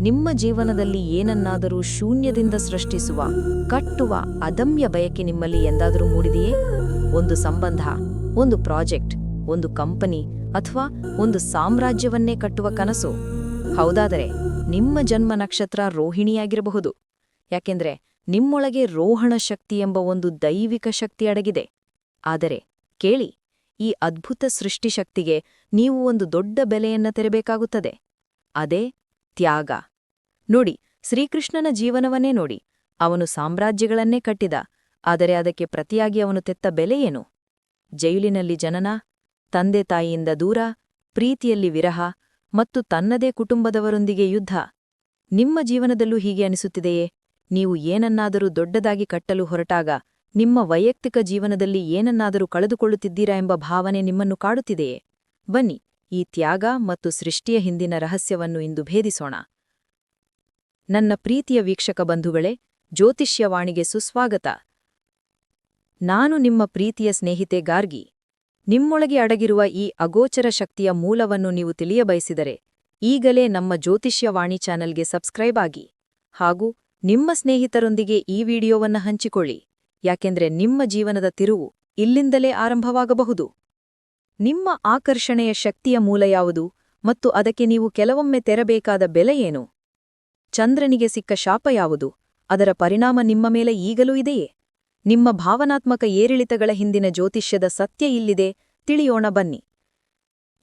ನಿಮ್ಮ ಜೀವನದಲ್ಲಿ ಏನನ್ನಾದರೂ ಶೂನ್ಯದಿಂದ ಸೃಷ್ಟಿಸುವ, ಕಟ್ಟುವ ಅದಮ್ಯ ಬಯಕೆ ನಿಮ್ಮಲ್ಲಿ ಎಂದಾದರೂ ಮೂಡಿದೆಯೇ? ಒಂದು ಸಂಬಂಧ, ಒಂದು ಪ್ರಾಜೆಕ್ಟ್, ಒಂದು ಕಂಪನಿ ಅಥವಾ ಒಂದು ಸಾಮ್ರಾಜ್ಯವನ್ನೇ ಕಟ್ಟುವ ಕನಸು? ಹೌದಾದರೆ ನಿಮ್ಮ ಜನ್ಮ ನಕ್ಷತ್ರ ರೋಹಿಣಿಯಾಗಿರಬಹುದು. ಯಾಕೆಂದ್ರೆ ನಿಮ್ಮೊಳಗೆ ರೋಹಣ ಶಕ್ತಿ ಎಂಬ ಒಂದು ದೈವಿಕ ಶಕ್ತಿ ಅಡಗಿದೆ. ಆದರೆ ಕೇಳಿ, ಈ ಅದ್ಭುತ ಸೃಷ್ಟಿಶಕ್ತಿಗೆ ನೀವು ಒಂದು ದೊಡ್ಡ ಬೆಲೆಯನ್ನ ತೆರಬೇಕಾಗುತ್ತದೆ. ಅದೇ ತ್ಯಾಗ. ನೋಡಿ, ಶ್ರೀಕೃಷ್ಣನ ಜೀವನವನ್ನೇ ನೋಡಿ. ಅವನು ಸಾಮ್ರಾಜ್ಯಗಳನ್ನೇ ಕಟ್ಟಿದ, ಆದರೆ ಅದಕ್ಕೆ ಪ್ರತಿಯಾಗಿ ಅವನು ತೆತ್ತ ಬೆಲೆಯೇನು ಜೈಲಿನಲ್ಲಿ ಜನನ, ತಂದೆ ತಾಯಿಯಿಂದ ದೂರ, ಪ್ರೀತಿಯಲ್ಲಿ ವಿರಹ ಮತ್ತು ತನ್ನದೇ ಕುಟುಂಬದವರೊಂದಿಗೆ ಯುದ್ಧ. ನಿಮ್ಮ ಜೀವನದಲ್ಲೂ ಹೀಗೆ ಅನಿಸುತ್ತಿದೆಯೇ? ನೀವು ಏನನ್ನಾದರೂ ದೊಡ್ಡದಾಗಿ ಕಟ್ಟಲು ಹೊರಟಾಗ, ನಿಮ್ಮ ವೈಯಕ್ತಿಕ ಜೀವನದಲ್ಲಿ ಏನನ್ನಾದರೂ ಕಳೆದುಕೊಳ್ಳುತ್ತಿದ್ದೀರಾ ಎಂಬ ಭಾವನೆ ನಿಮ್ಮನ್ನು ಕಾಡುತ್ತಿದೆಯೇ? ಬನ್ನಿ, ಈ ತ್ಯಾಗ ಮತ್ತು ಸೃಷ್ಟಿಯ ಹಿಂದಿನ ರಹಸ್ಯವನ್ನು ಇಂದು ಭೇದಿಸೋಣ. ನನ್ನ ಪ್ರೀತಿಯ ವೀಕ್ಷಕ ಬಂಧುಗಳೇ, ಜ್ಯೋತಿಷ್ಯವಾಣಿಗೆ ಸುಸ್ವಾಗತ. ನಾನು ನಿಮ್ಮ ಪ್ರೀತಿಯ ಸ್ನೇಹಿತೆ ಗಾರ್ಗಿ. ನಿಮ್ಮೊಳಗೆ ಅಡಗಿರುವ ಈ ಅಗೋಚರ ಶಕ್ತಿಯ ಮೂಲವನ್ನು ನೀವು ತಿಳಿಯಬಯಸಿದರೆ, ಈಗಲೇ ನಮ್ಮ ಜ್ಯೋತಿಷ್ಯವಾಣಿ ಚಾನೆಲ್ಗೆ ಸಬ್ಸ್ಕ್ರೈಬ್ ಆಗಿ. ಹಾಗೂ ನಿಮ್ಮ ಸ್ನೇಹಿತರೊಂದಿಗೆ ಈ ವಿಡಿಯೋವನ್ನ ಹಂಚಿಕೊಳ್ಳಿ, ಯಾಕೆಂದ್ರೆ ನಿಮ್ಮ ಜೀವನದ ತಿರುವು ಇಲ್ಲಿಂದಲೇ ಆರಂಭವಾಗಬಹುದು. ನಿಮ್ಮ ಆಕರ್ಷಣೆಯ ಶಕ್ತಿಯ ಮೂಲ ಯಾವುದು ಮತ್ತು ಅದಕ್ಕೆ ನೀವು ಕೆಲವೊಮ್ಮೆ ತೆರಬೇಕಾದ ಬೆಲೆ ಏನು? ಚಂದ್ರನಿಗೆ ಸಿಕ್ಕ ಶಾಪ ಯಾವುದು? ಅದರ ಪರಿಣಾಮ ನಿಮ್ಮ ಮೇಲೆ ಈಗಲೂ ಇದೆಯೇ? ನಿಮ್ಮ ಭಾವನಾತ್ಮಕ ಏರಿಳಿತಗಳ ಹಿಂದಿನ ಜ್ಯೋತಿಷ್ಯದ ಸತ್ಯ ಇಲ್ಲಿದೆ, ತಿಳಿಯೋಣ ಬನ್ನಿ.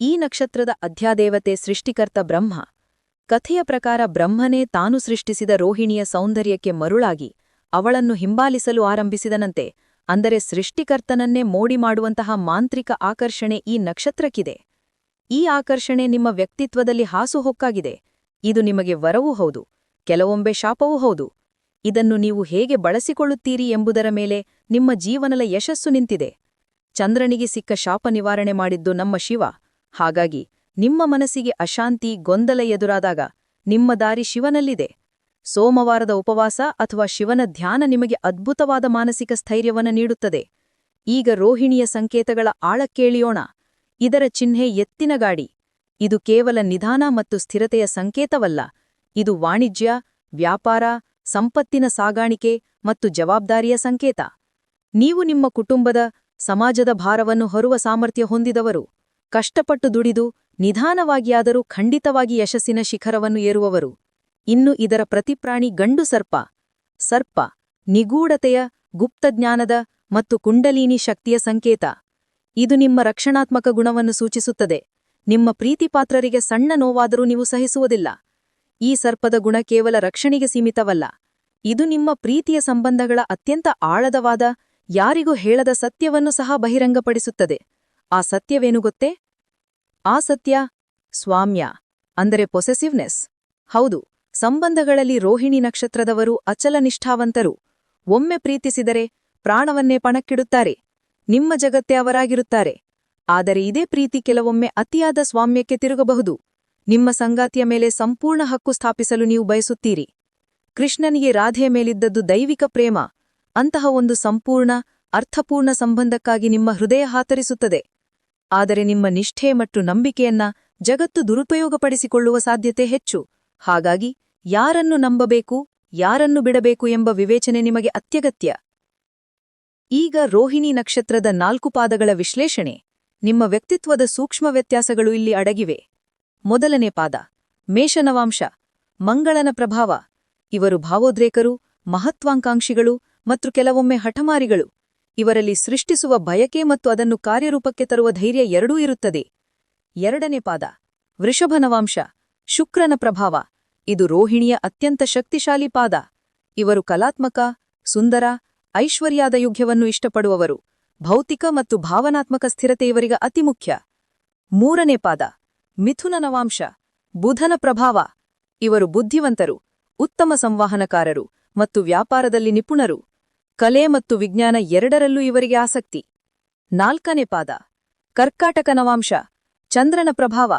ಈ ನಕ್ಷತ್ರದ ಅಧ್ಯಾದೇವತೆ ಸೃಷ್ಟಿಕರ್ತ ಬ್ರಹ್ಮ. ಕಥೆಯ ಪ್ರಕಾರ ಬ್ರಹ್ಮನೇ ತಾನು ಸೃಷ್ಟಿಸಿದ ರೋಹಿಣಿಯ ಸೌಂದರ್ಯಕ್ಕೆ ಮರುಳಾಗಿ, ಅವಳನ್ನು ಹಿಂಬಾಲಿಸಲು ಆರಂಭಿಸಿದನಂತೆ, ಅಂದರೆ ಸೃಷ್ಟಿಕರ್ತನನ್ನೇ ಮೋಡಿ ಮಾಡುವಂತಹ ಮಾಂತ್ರಿಕ ಆಕರ್ಷಣೆ ಈ ನಕ್ಷತ್ರಕ್ಕಿದೆ. ಈ ಆಕರ್ಷಣೆ ನಿಮ್ಮ ವ್ಯಕ್ತಿತ್ವದಲ್ಲಿ ಹಾಸುಹೊಕ್ಕಾಗಿದೆ. ಇದು ನಿಮಗೆ ವರವೂ ಹೌದು. ಕೆಲವೊಮ್ಮೆ ಶಾಪವೂ ಹೌದು. ಇದನ್ನು ನೀವು ಹೇಗೆ ಬಳಸಿಕೊಳ್ಳುತ್ತೀರಿ ಎಂಬುದರ ಮೇಲೆ ನಿಮ್ಮ ಜೀವನದ ಯಶಸ್ಸು ನಿಂತಿದೆ. ಚಂದ್ರನಿಗೆ ಸಿಕ್ಕ ಶಾಪ ನಿವಾರಣೆ ಮಾಡಿದ್ದು ನಮ್ಮ ಶಿವ. ಹಾಗಾಗಿ ನಿಮ್ಮ ಮನಸ್ಸಿಗೆ ಅಶಾಂತಿ, ಗೊಂದಲ ಎದುರಾದಾಗ ನಿಮ್ಮ ದಾರಿ ಶಿವನಲ್ಲಿದೆ. ಸೋಮವಾರದ ಉಪವಾಸ ಅಥವಾ ಶಿವನ ಧ್ಯಾನ ನಿಮಗೆ ಅದ್ಭುತವಾದ ಮಾನಸಿಕ ಸ್ಥೈರ್ಯವನ್ನು ನೀಡುತ್ತದೆ. ಈಗ ರೋಹಿಣಿಯ ಸಂಕೇತಗಳ ಆಳಕ್ಕೇಳಿಯೋಣ ಇದರ ಚಿಹ್ನೆ ಎತ್ತಿನ ಗಾಡಿ. ಇದು ಕೇವಲ ನಿಧಾನ ಮತ್ತು ಸ್ಥಿರತೆಯ ಸಂಕೇತವಲ್ಲ. ಇದು ವಾಣಿಜ್ಯ, ವ್ಯಾಪಾರ, ಸಂಪತ್ತಿನ ಸಾಗಾಣಿಕೆ ಮತ್ತು ಜವಾಬ್ದಾರಿಯ ಸಂಕೇತ. ನೀವು ನಿಮ್ಮ ಕುಟುಂಬದ, ಸಮಾಜದ ಭಾರವನ್ನು ಹೊರುವ ಸಾಮರ್ಥ್ಯ ಹೊಂದಿದವರು. ಕಷ್ಟಪಟ್ಟು ದುಡಿದು, ನಿಧಾನವಾಗಿಯಾದರೂ ಖಂಡಿತವಾಗಿ ಯಶಸ್ಸಿನ ಶಿಖರವನ್ನು ಏರುವವರು. ಇನ್ನು ಇದರ ಪ್ರತಿಪ್ರಾಣಿ ಗಂಡು ಸರ್ಪ. ಸರ್ಪ, ನಿಗೂಢತೆಯ, ಗುಪ್ತಜ್ಞಾನದ ಮತ್ತು ಕುಂಡಲೀನಿ ಶಕ್ತಿಯ ಸಂಕೇತ. ಇದು ನಿಮ್ಮ ರಕ್ಷಣಾತ್ಮಕ ಗುಣವನ್ನು ಸೂಚಿಸುತ್ತದೆ. ನಿಮ್ಮ ಪ್ರೀತಿಪಾತ್ರರಿಗೆ ಸಣ್ಣ ನೋವಾದರೂ ನೀವು ಸಹಿಸುವುದಿಲ್ಲ. ಈ ಸರ್ಪದ ಗುಣ ಕೇವಲ ರಕ್ಷಣೆಗೆ ಸೀಮಿತವಲ್ಲ. ಇದು ನಿಮ್ಮ ಪ್ರೀತಿಯ ಸಂಬಂಧಗಳ ಅತ್ಯಂತ ಆಳದವಾದ, ಯಾರಿಗೂ ಹೇಳದ ಸತ್ಯವನ್ನು ಸಹ ಬಹಿರಂಗಪಡಿಸುತ್ತದೆ. ಆ ಸತ್ಯವೇನು ಗೊತ್ತೇ? ಆ ಸತ್ಯ ಸ್ವಾಮ್ಯ, ಅಂದರೆ ಪೊಸೆಸಿವ್ನೆಸ್ ಹೌದು, ಸಂಬಂಧಗಳಲ್ಲಿ ರೋಹಿಣಿ ನಕ್ಷತ್ರದವರು ಅಚಲ ನಿಷ್ಠಾವಂತರು. ಒಮ್ಮೆ ಪ್ರೀತಿಸಿದರೆ ಪ್ರಾಣವನ್ನೇ ಪಣಕ್ಕಿಡುತ್ತಾರೆ. ನಿಮ್ಮ ಜಗತ್ತೇ ಅವರಾಗಿರುತ್ತಾರೆ. ಆದರೆ ಇದೇ ಪ್ರೀತಿ ಕೆಲವೊಮ್ಮೆ ಅತಿಯಾದ ಸ್ವಾಮ್ಯಕ್ಕೆ ತಿರುಗಬಹುದು. ನಿಮ್ಮ ಸಂಗಾತಿಯ ಮೇಲೆ ಸಂಪೂರ್ಣ ಹಕ್ಕು ಸ್ಥಾಪಿಸಲು ನೀವು ಬಯಸುತ್ತೀರಿ. ಕೃಷ್ಣನಿಗೆ ರಾಧೆಯ ಮೇಲಿದ್ದದ್ದು ದೈವಿಕ ಪ್ರೇಮ. ಅಂತಹ ಒಂದು ಸಂಪೂರ್ಣ, ಅರ್ಥಪೂರ್ಣ ಸಂಬಂಧಕ್ಕಾಗಿ ನಿಮ್ಮ ಹೃದಯ ಹಾತರಿಸುತ್ತದೆ. ಆದರೆ ನಿಮ್ಮ ನಿಷ್ಠೆ ಮತ್ತು ನಂಬಿಕೆಯನ್ನ ಜಗತ್ತು ದುರುಪಯೋಗಪಡಿಸಿಕೊಳ್ಳುವ ಸಾಧ್ಯತೆ ಹೆಚ್ಚು. ಹಾಗಾಗಿ, ಯಾರನ್ನು ನಂಬಬೇಕು, ಯಾರನ್ನು ಬಿಡಬೇಕು ಎಂಬ ವಿವೇಚನೆ ನಿಮಗೆ ಅತ್ಯಗತ್ಯ. ಈಗ ರೋಹಿಣಿ ನಕ್ಷತ್ರದ ನಾಲ್ಕು ಪಾದಗಳ ವಿಶ್ಲೇಷಣೆ. ನಿಮ್ಮ ವ್ಯಕ್ತಿತ್ವದ ಸೂಕ್ಷ್ಮ ವ್ಯತ್ಯಾಸಗಳು ಇಲ್ಲಿ ಅಡಗಿವೆ. ಮೊದಲನೇ ಪಾದ. ಮೇಷನವಾಂಶ. ಮಂಗಳನ ಪ್ರಭಾವ. ಇವರು ಭಾವೋದ್ರೇಕರು, ಮಹತ್ವಾಂಕಾಂಕ್ಷಿಗಳು ಮತ್ತು ಕೆಲವೊಮ್ಮೆ ಹಠಮಾರಿಗಳು. ಇವರಲ್ಲಿ ಸೃಷ್ಟಿಸುವ ಬಯಕೆ ಮತ್ತು ಅದನ್ನು ಕಾರ್ಯರೂಪಕ್ಕೆ ತರುವ ಧೈರ್ಯ ಎರಡೂ ಇರುತ್ತದೆ. ಎರಡನೇ ಪಾದ. ವೃಷಭನವಾಂಶ. ಶುಕ್ರನ ಪ್ರಭಾವ. ಇದು ರೋಹಿಣಿಯ ಅತ್ಯಂತ ಶಕ್ತಿಶಾಲಿ ಪಾದ. ಇವರು ಕಲಾತ್ಮಕ, ಸುಂದರ, ಐಶ್ವರ್ಯಾದ ಯುಗ್ಯವನ್ನು ಇಷ್ಟಪಡುವವರು. ಭೌತಿಕ ಮತ್ತು ಭಾವನಾತ್ಮಕ ಸ್ಥಿರತೆ ಇವರಿಗೆ ಅತಿ ಮುಖ್ಯ. ಮೂರನೇ ಪಾದ. ಮಿಥುನ ನವಾಂಶ, ಬುಧನ ಪ್ರಭಾವ. ಇವರು ಬುದ್ಧಿವಂತರು, ಉತ್ತಮ ಸಂವಹನಕಾರರು ಮತ್ತು ವ್ಯಾಪಾರದಲ್ಲಿ ನಿಪುಣರು. ಕಲೆ ಮತ್ತು ವಿಜ್ಞಾನ ಎರಡರಲ್ಲೂ ಇವರಿಗೆ ಆಸಕ್ತಿ. ನಾಲ್ಕನೇ ಪಾದ, ಕರ್ಕಾಟಕ ನವಾಂಶ, ಚಂದ್ರನ ಪ್ರಭಾವ.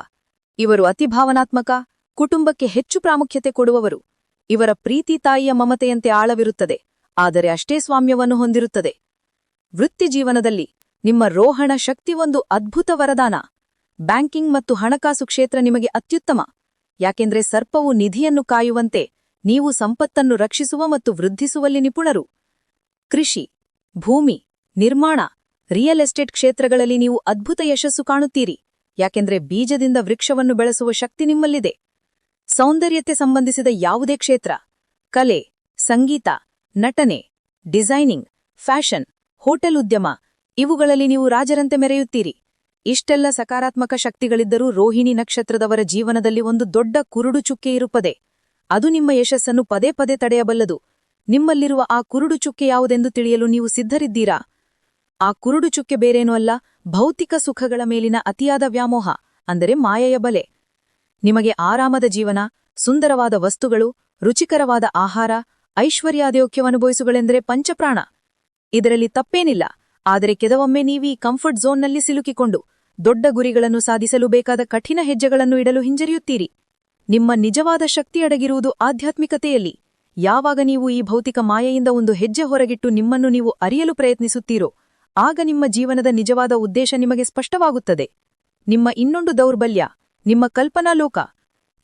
ಇವರು ಅತಿಭಾವನಾತ್ಮಕ ಕುಟುಂಬಕ್ಕೆ ಹೆಚ್ಚು ಪ್ರಾಮುಖ್ಯತೆ ಕೊಡುವವರು. ಇವರ ಪ್ರೀತಿ ತಾಯಿಯ ಮಮತೆಯಂತೆ ಆಳವಿರುತ್ತದೆ, ಆದರೆ ಅಷ್ಟೇ ಸ್ವಾಮ್ಯವನ್ನು ಹೊಂದಿರುತ್ತದೆ. ವೃತ್ತಿಜೀವನದಲ್ಲಿ ನಿಮ್ಮ ರೋಹಣ ಶಕ್ತಿ ಒಂದು ಅದ್ಭುತ ವರದಾನ. ಬ್ಯಾಂಕಿಂಗ್ ಮತ್ತು ಹಣಕಾಸು ಕ್ಷೇತ್ರ ನಿಮಗೆ ಅತ್ಯುತ್ತಮ. ಯಾಕೆಂದ್ರೆ ಸರ್ಪವು ನಿಧಿಯನ್ನು ಕಾಯುವಂತೆ ನೀವು ಸಂಪತ್ತನ್ನು ರಕ್ಷಿಸುವ ಮತ್ತು ವೃದ್ಧಿಸುವಲ್ಲಿ ನಿಪುಣರು. ಕೃಷಿ, ಭೂಮಿ, ನಿರ್ಮಾಣ, ರಿಯಲ್ ಎಸ್ಟೇಟ್ ಕ್ಷೇತ್ರಗಳಲ್ಲಿ ನೀವು ಅದ್ಭುತ ಯಶಸ್ಸು ಕಾಣುತ್ತೀರಿ. ಯಾಕೆಂದ್ರೆ ಬೀಜದಿಂದ ವೃಕ್ಷವನ್ನು ಬೆಳೆಸುವ ಶಕ್ತಿ ನಿಮ್ಮಲ್ಲಿದೆ. ಸೌಂದರ್ಯತೆ ಸಂಬಂಧಿಸಿದ ಯಾವುದೇ ಕ್ಷೇತ್ರ, ಕಲೆ, ಸಂಗೀತ, ನಟನೆ, ಡಿಸೈನಿಂಗ್, ಫ್ಯಾಷನ್, ಹೋಟೆಲ್ ಉದ್ಯಮ, ಇವುಗಳಲ್ಲಿ ನೀವು ರಾಜರಂತೆ ಮೆರೆಯುತ್ತೀರಿ. ಇಷ್ಟೆಲ್ಲ ಸಕಾರಾತ್ಮಕ ಶಕ್ತಿಗಳಿದ್ದರೂ ರೋಹಿಣಿ ನಕ್ಷತ್ರದವರ ಜೀವನದಲ್ಲಿ ಒಂದು ದೊಡ್ಡ ಕುರುಡು ಚುಕ್ಕೆ ಇರುಪದೆ ಅದು ನಿಮ್ಮ ಯಶಸ್ಸನ್ನು ಪದೇ ಪದೇ ತಡೆಯಬಲ್ಲದು. ನಿಮ್ಮಲ್ಲಿರುವ ಆ ಕುರುಡು ಚುಕ್ಕೆ ಯಾವುದೆಂದು ತಿಳಿಯಲು ನೀವು ಸಿದ್ಧರಿದ್ದೀರಾ? ಆ ಕುರುಡು ಚುಕ್ಕೆ ಬೇರೇನೂ ಅಲ್ಲ, ಭೌತಿಕ ಸುಖಗಳ ಮೇಲಿನ ಅತಿಯಾದ ವ್ಯಾಮೋಹ, ಅಂದರೆ ಮಾಯೆಯ ಬಲೆ. ನಿಮಗೆ ಆರಾಮದ ಜೀವನ, ಸುಂದರವಾದ ವಸ್ತುಗಳು, ರುಚಿಕರವಾದ ಆಹಾರ ಐಶ್ವರ್ಯಾದ್ಯೋಗ್ಯವನುಭವಿಸುಗಳೆಂದರೆ ಪಂಚಪ್ರಾಣ. ಇದರಲ್ಲಿ ತಪ್ಪೇನಿಲ್ಲ, ಆದರೆ ಕೆಲವೊಮ್ಮೆ ನೀವೀ ಕಂಫರ್ಟ್ ಝೋನ್ನಲ್ಲಿ ಸಿಲುಕಿಕೊಂಡು ದೊಡ್ಡ ಗುರಿಗಳನ್ನು ಸಾಧಿಸಲು ಬೇಕಾದ ಕಠಿಣ ಹೆಜ್ಜೆಗಳನ್ನು ಇಡಲು ಹಿಂಜರಿಯುತ್ತೀರಿ. ನಿಮ್ಮ ನಿಜವಾದ ಶಕ್ತಿ ಅಡಗಿರುವುದು ಆಧ್ಯಾತ್ಮಿಕತೆಯಲ್ಲಿ. ಯಾವಾಗ ನೀವು ಈ ಭೌತಿಕ ಮಾಯೆಯಿಂದ ಒಂದು ಹೆಜ್ಜೆ ಹೊರಗಿಟ್ಟು ನಿಮ್ಮನ್ನು ನೀವು ಅರಿಯಲು ಪ್ರಯತ್ನಿಸುತ್ತೀರೋ, ಆಗ ನಿಮ್ಮ ಜೀವನದ ನಿಜವಾದ ಉದ್ದೇಶ ನಿಮಗೆ ಸ್ಪಷ್ಟವಾಗುತ್ತದೆ. ನಿಮ್ಮ ಇನ್ನೊಂದು ದೌರ್ಬಲ್ಯ, ನಿಮ್ಮ ಕಲ್ಪನಾ ಲೋಕ.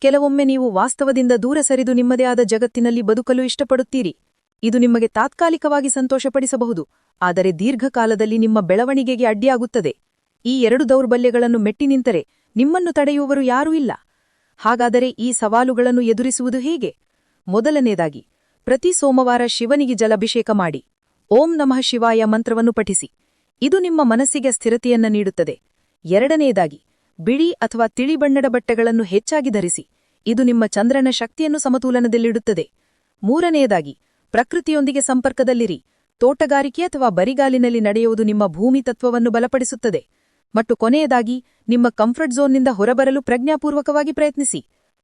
ಕೆಲವೊಮ್ಮೆ ನೀವು ವಾಸ್ತವದಿಂದ ದೂರ ಸರಿದು ನಿಮ್ಮದೇ ಆದ ಜಗತ್ತಿನಲ್ಲಿ ಬದುಕಲು ಇಷ್ಟಪಡುತ್ತೀರಿ. ಇದು ನಿಮಗೆ ತಾತ್ಕಾಲಿಕವಾಗಿ ಸಂತೋಷಪಡಿಸಬಹುದು, ಆದರೆ ದೀರ್ಘಕಾಲದಲ್ಲಿ ನಿಮ್ಮ ಬೆಳವಣಿಗೆಗೆ ಅಡ್ಡಿಯಾಗುತ್ತದೆ. ಈ ಎರಡು ದೌರ್ಬಲ್ಯಗಳನ್ನು ಮೆಟ್ಟಿ ನಿಂತರೆ ನಿಮ್ಮನ್ನು ತಡೆಯುವವರು ಯಾರೂ ಇಲ್ಲ. ಹಾಗಾದರೆ ಈ ಸವಾಲುಗಳನ್ನು ಎದುರಿಸುವುದು ಹೇಗೆ? ಮೊದಲನೇದಾಗಿ, ಪ್ರತಿ ಸೋಮವಾರ ಶಿವನಿಗೆ ಜಲಾಭಿಷೇಕ ಮಾಡಿ, ಓಂ ನಮಃ ಶಿವಾಯ ಮಂತ್ರವನ್ನು ಪಠಿಸಿ. ಇದು ನಿಮ್ಮ ಮನಸ್ಸಿಗೆ ಸ್ಥಿರತೆಯನ್ನ ನೀಡುತ್ತದೆ. ಎರಡನೆಯದಾಗಿ ಬಿಳಿ ಅಥವಾ ತಿಳಿ ಬಣ್ಣದ ಬಟ್ಟೆಗಳನ್ನು ಹೆಚ್ಚಾಗಿ ಧರಿಸಿ. ಇದು ನಿಮ್ಮ ಚಂದ್ರನ ಶಕ್ತಿಯನ್ನು ಸಮತೋಲನದಲ್ಲಿಡುತ್ತದೆ. ಮೂರನೆಯದಾಗಿ ಪ್ರಕೃತಿಯೊಂದಿಗೆ ಸಂಪರ್ಕದಲ್ಲಿರಿ. ತೋಟಗಾರಿಕೆ ಅಥವಾ ಬರಿಗಾಲಿನಲ್ಲಿ ನಡೆಯುವುದು ನಿಮ್ಮ ಭೂಮಿ ತತ್ವವನ್ನು ಬಲಪಡಿಸುತ್ತದೆ. ಮತ್ತು ಕೊನೆಯದಾಗಿ, ನಿಮ್ಮ ಕಂಫರ್ಟ್ ಝೋನ್ನಿಂದ ಹೊರಬರಲು ಪ್ರಜ್ಞಾಪೂರ್ವಕವಾಗಿ ಪ್ರಯತ್ನಿಸಿ.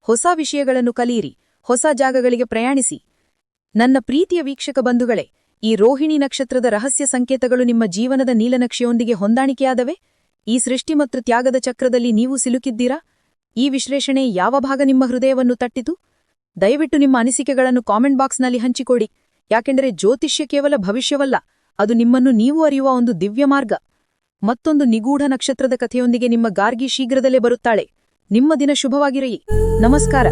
ಹೊಸ ವಿಷಯಗಳನ್ನು ಕಲಿಯಿರಿ, ಹೊಸ ಜಾಗಗಳಿಗೆ ಪ್ರಯಾಣಿಸಿ. ನನ್ನ ಪ್ರೀತಿಯ ವೀಕ್ಷಕ ಬಂಧುಗಳೇ, ಈ ರೋಹಿಣಿ ನಕ್ಷತ್ರದ ರಹಸ್ಯ ಸಂಕೇತಗಳು ನಿಮ್ಮ ಜೀವನದ ನೀಲನಕ್ಷೆಯೊಂದಿಗೆ ಹೊಂದಾಣಿಕೆಯಾದವೆ. ಈ ಸೃಷ್ಟಿ ಮತ್ತು ತ್ಯಾಗದ ಚಕ್ರದಲ್ಲಿ ನೀವು ಸಿಲುಕಿದ್ದೀರಾ? ಈ ವಿಶ್ಲೇಷಣೆ ಯಾವ ಭಾಗ ನಿಮ್ಮ ಹೃದಯವನ್ನು ತಟ್ಟಿತು? ದಯವಿಟ್ಟು ನಿಮ್ಮ ಅನಿಸಿಕೆಗಳನ್ನು ಕಾಮೆಂಟ್ ಬಾಕ್ಸ್ನಲ್ಲಿ ಹಂಚಿಕೊಡಿ. ಯಾಕೆಂದರೆ ಜ್ಯೋತಿಷ್ಯ ಕೇವಲ ಭವಿಷ್ಯವಲ್ಲ, ಅದು ನಿಮ್ಮನ್ನು ನೀವು ಅರಿಯುವ ಒಂದು ದಿವ್ಯ ಮಾರ್ಗ. ಮತ್ತೊಂದು ನಿಗೂಢ ನಕ್ಷತ್ರದ ಕಥೆಯೊಂದಿಗೆ ನಿಮ್ಮ ಗಾರ್ಗಿ ಶೀಘ್ರದಲ್ಲೇ ಬರುತ್ತಾಳೆ. ನಿಮ್ಮ ದಿನ ಶುಭವಾಗಿರಲಿ. ನಮಸ್ಕಾರ.